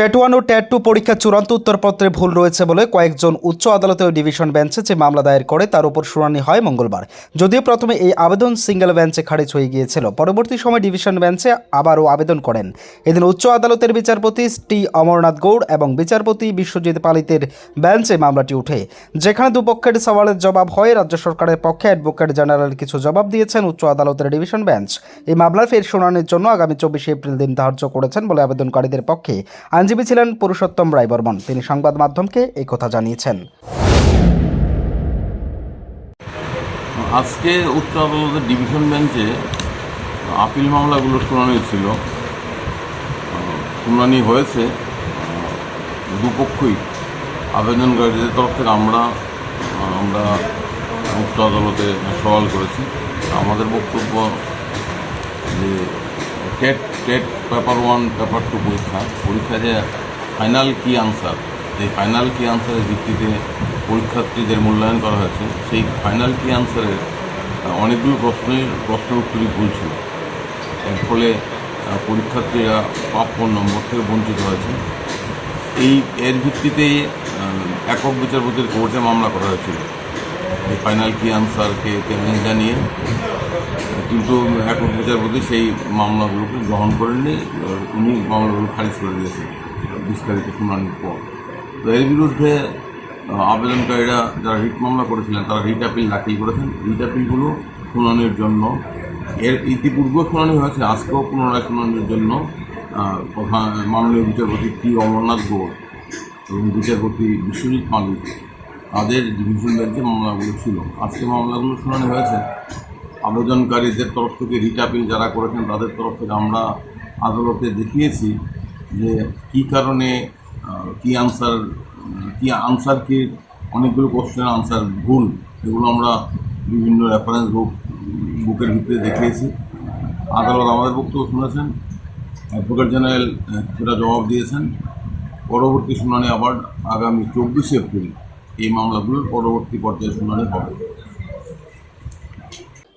ট্যাট one ও ট্যাট two পরীক্ষার চূড়ান্ত উত্তরপত্রে ভুল রয়েছে বলে কয়েকজন উচ্চ আদালতে ও ডিভিশন বেঞ্চে যে মামলা দায়ের করে তার উপর শুনানি হয় মঙ্গলবার। যদিও প্রথমে এই আবেদন সিঙ্গেল বেঞ্চে খারিজ হয়ে গিয়েছিল। পরবর্তী সময় ডিভিশন বেঞ্চে আবারও আবেদন করেন। এদিন উচ্চ আদালতের বিচারপতি টি অমরনাথ গৌড় এবং বিচারপতি বিশ্বজিৎ পালিতের বেঞ্চে মামলাটি উঠে যেখানে দুপক্ষের সওয়ালের জবাব হয়। রাজ্য সরকারের পক্ষে অ্যাডভোকেট জেনারেল কিছু জবাব দিয়েছেন উচ্চ আদালতের ডিভিশন বেঞ্চ এই মামলার ফের শুনানির জন্য আগামী চব্বিশে এপ্রিল দিন ধার্য করেছেন বলে আবেদনকারীদের পক্ষে। আইনজীবী ছিলেন পুরুষোত্তম রায় বর্মন তিনি সংবাদ মাধ্যমকে এই কথা জানিয়েছেন। আজকে উচ্চ আদালতের ডিভিশন বেঞ্চে আপিল মামলাগুলো শুনানি ছিল। শুনানি হয়েছে। দুপক্ষই আবেদনকারীদের তরফ থেকে আমরা আমরা উচ্চ আদালতে সওয়াল করেছি। আমাদের বক্তব্য যে TET TET paper one, paper two পরীক্ষা। পরীক্ষা যে ফাইনাল কি আনসার? সেই ফাইনাল কি আনসারের ভিত্তিতে পরীক্ষার্থীদের মূল্যায়ন করা হয়েছে, সেই ফাইনাল কি আনসারের অনেকগুলো প্রশ্নের প্রশ্ন উত্তরই ভুল ছিল। এর ফলে পরীক্ষার্থীরা প্রাপ্য নম্বর থেকে বঞ্চিত হয়েছে। এই, এর ভিত্তিতে একক বিচারপতির কোর্টে মামলা করা হয়েছিল। এই ফাইনাল কি আনসারকে চ্যালেঞ্জ জানিয়ে কিন্তু একক বিচারপতি সেই মামলাগুলোকে গ্রহণ করেননি উনি মামলাগুলো খারিজ করে দিয়েছেন, বিস্তারিত শুনানির পর। তো এর বিরুদ্ধে আবেদনকারীরা যারা রিট মামলা করেছিলেন, তারা রিট আপিল দাখিল করেছেন। রিট আপিলগুলো শুনানির জন্য, এর ইতিপূর্বেও শুনানি হয়েছে, আজকেও পুনরায় শুনানির জন্য প্রধান মাননীয় বিচারপতি টি অমরনাথ গৌড় এবং বিচারপতি বিশ্বজিৎ মালিক তাদের ডিভিশন বেঞ্চে মামলাগুলো ছিল। আজকে মামলাগুলো শুনানি হয়েছে। আবেদনকারীদের তরফ থেকে রিট আপিল যারা করেছেন তাদের তরফ থেকে আমরা আদালতে দেখিয়েছি যে কী কারণে কী আনসার কী আনসার কি, অনেকগুলো কোশ্চেনের আনসার ভুল, এগুলো আমরা বিভিন্ন রেফারেন্স বুক বুকের ভিতরে দেখিয়েছি। আদালত আমাদের বক্তব্য শুনেছেন অ্যাডভোকেট জেনারেল সেটা জবাব দিয়েছেন। পরবর্তী শুনানি আবার আগামী চব্বিশে এপ্রিল এই মামলাগুলোর পরবর্তী পর্যায়ে শুনানি হবে।